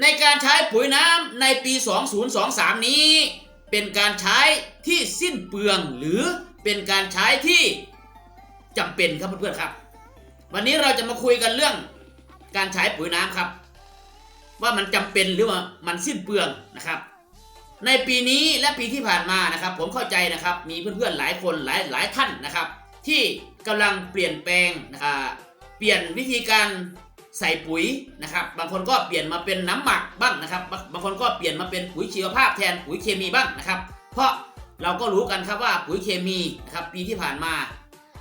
ในการใช้ปุ๋ยน้ำในปี 2023 นี้ เป็นการใช้ที่สิ้นเปลืองหรือเป็นการใช้ที่จำเป็นครับเพื่อนๆครับ วันนี้เราจะมาคุยกันเรื่องการใช้ปุ๋ยน้ำครับ ว่ามันจำเป็นหรือว่ามันสิ้นเปลืองนะครับ ในปีนี้และปีที่ผ่านมานะครับ ผมเข้าใจนะครับ มีเพื่อนๆหลายคนหลายหลายท่านนะครับ ที่กำลังเปลี่ยนแปลงอ่าเปลี่ยนวิธีการ ใส่ปุ๋ยนะครับ บางคนก็เปลี่ยนมาเป็นน้ำหมักบ้างนะครับ บางคนก็เปลี่ยนมาเป็นปุ๋ยชีวภาพแทนปุ๋ยเคมีบ้างนะครับ เพราะเราก็รู้กันครับว่าปุ๋ยเคมีนะครับปีที่ผ่านมา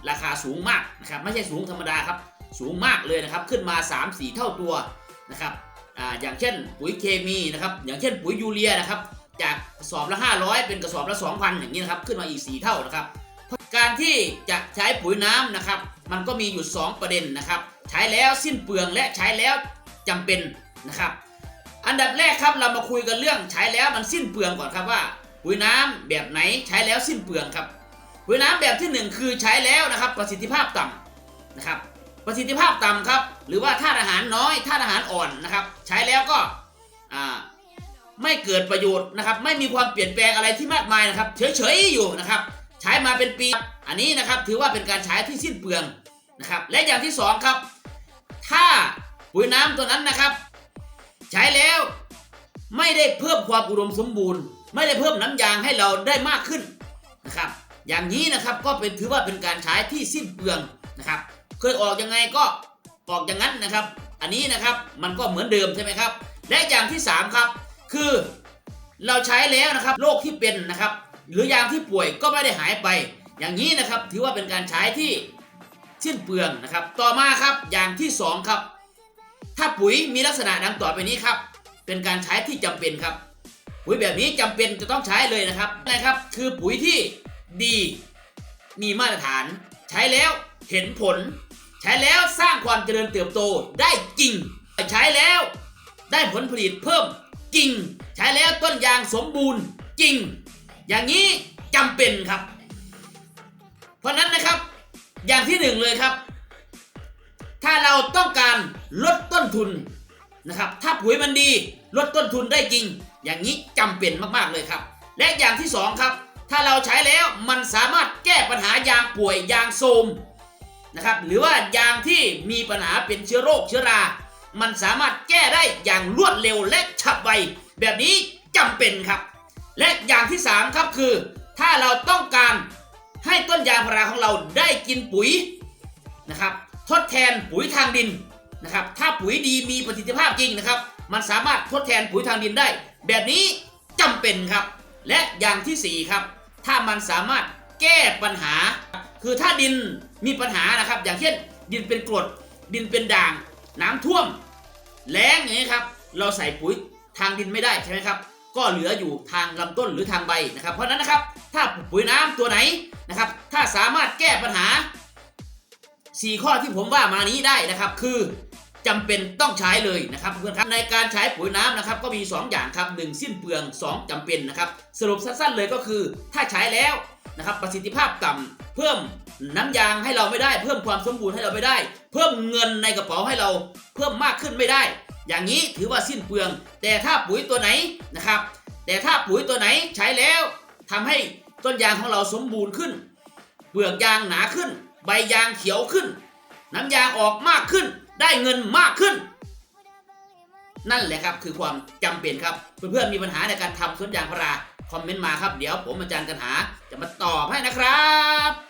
ราคาสูงมากนะครับไม่ใช่สูงธรรมดาครับสูงมากเลยนะครับขึ้นมา 3-4 เท่าตัวนะครับออย่างเช่นปุ๋ยเคมีนะครับอย่างเช่นปุ๋ยยูเรียนะครับจากกระสอบละ 500 เป็นกระสอบละ 2,000 อย่างนี้นะครับขึ้นมาอีก 4 เท่านะครับการที่จะใช้ปุ๋ยน้ำนะครับมันก็มีอยู่ 2 ประเด็นนะครับ ใช้แล้วสิ้นเปลืองและใช้แล้วจำเป็นนะครับ อันดับแรกครับเรามาคุยกันเรื่องใช้แล้วมันสิ้นเปลืองก่อนครับว่าปุ๋ยน้ำแบบไหนใช้แล้วสิ้นเปลืองครับปุ๋ยน้ำแบบที่หนึ่งคือใช้แล้วนะครับประสิทธิภาพต่ำนะครับ ประสิทธิภาพต่ำครับ หรือว่าธาตุอาหารน้อยธาตุอาหารอ่อนนะครับ ใช้แล้วก็ไม่เกิดประโยชน์นะครับ ไม่มีความเปลี่ยนแปลงอะไรที่มากมายนะครับ เฉยๆอยู่นะครับ ใช้มาเป็นปี อันนี้นะครับถือว่าเป็นการใช้ที่สิ้นเปลืองนะครับ และอย่างที่สองครับ ถ้าปุ๋ยน้ำตัวนั้นนะครับ ใช้แล้วไม่ได้เพิ่มความอุดมสมบูรณ์ ไม่ได้เพิ่มน้ำยางให้เราได้มากขึ้นนะครับ อย่างนี้นะครับก็เป็นถือว่าเป็นการใช้ที่สิ้นเปลืองนะครับ เคยออกยังไงก็ออกอย่างนั้นนะครับ อันนี้นะครับมันก็เหมือนเดิมใช่ไหมครับ และอย่างที่สามครับ คือเราใช้แล้วนะครับโรคที่เป็นนะครับ หรือยางที่ป่วยก็ไม่ได้หายไป อย่างนี้นะครับถือว่าเป็นการใช้ที่ สิ้นเปลืองนะครับ ต่อมาครับอย่างที่สองครับ ถ้าปุ๋ยมีลักษณะดังต่อไปนี้ครับ เป็นการใช้ที่จำเป็นครับ ปุ๋ยแบบนี้จำเป็นจะต้องใช้เลยนะครับนะครับ คือปุ๋ยที่ดีมีมาตรฐาน ใช้แล้วเห็นผล ใช้แล้วสร้างความเจริญเติบโตได้จริง ใช้แล้วได้ผลผลิตเพิ่มจริง ใช้แล้วต้นยางสมบูรณ์จริง อย่างนี้จำเป็นครับ เพราะนั้นนะครับ อย่างที่หนึ่งเลยครับ ถ้าเราต้องการลดต้นทุนนะครับ ถ้าปุ๋ยมันดีลดต้นทุนได้จริง อย่างนี้จำเป็นมากๆเลยครับ และอย่างที่สองครับ ถ้าเราใช้แล้วมันสามารถแก้ปัญหายางป่วยยางโทมนะครับ หรือว่ายางที่มีปัญหาเป็นเชื้อโรคเชื้อรา มันสามารถแก้ได้อย่างรวดเร็วและฉับไว แบบนี้จำเป็นครับ และอย่างที่สามครับคือ ถ้าเราต้อง ให้ต้นยางพาราของเราได้กินปุ๋ยนะครับ ทดแทนปุ๋ยทางดินนะครับ ถ้าปุ๋ยดีมีประสิทธิภาพจริงนะครับ มันสามารถทดแทนปุ๋ยทางดินได้ แบบนี้จำเป็นครับ และอย่างที่สี่ครับ ถ้ามันสามารถแก้ปัญหา คือถ้าดินมีปัญหานะครับ อย่างเช่น ดินเป็นกรด ดินเป็นด่าง น้ำท่วม แล้งอย่างนี้ครับ เราใส่ปุ๋ยทางดินไม่ได้ใช่ไหมครับ ก็เหลืออยู่ทางลำต้นหรือทางใบนะครับ เพราะนั้นนะครับ ถ้าปุ๋ยน้ำตัวไหนนะครับ ถ้าสามารถแก้ปัญหา 4 ข้อที่ผมว่ามานี้ได้นะครับ คือจำเป็นต้องใช้เลยนะครับเพื่อนครับในการใช้ปุ๋ยน้ำนะครับ ก็มี 2 อย่างครับ 1 สิ้นเปลือง 2จำเป็นนะครับ สรุปสั้นๆเลยก็คือ ถ้าใช้แล้วนะครับประสิทธิภาพต่ำเพิ่มน้ำยางให้เราไม่ได้ เพิ่มความสมบูรณ์ให้เราไม่ได้ เพิ่มเงินในกระเป๋าให้เรา เพิ่มมากขึ้นไม่ได้ อย่างนี้ถือว่าสิ้นเปลือง แต่ถ้าปุ๋ยตัวไหนนะครับ แต่ถ้าปุ๋ยตัวไหนใช้แล้วทำให้ต้นยางของเราสมบูรณ์ขึ้น เปลือกยางหนาขึ้น ใบยางเขียวขึ้น น้ำยางออกมากขึ้น ได้เงินมากขึ้น นั่นแหละครับคือความจำเป็นครับ เพื่อนๆมีปัญหาในการทำสวนยางพาราคอมเมนต์มาครับ เดี๋ยวผมอาจารย์กันหาจะมาตอบให้นะครับ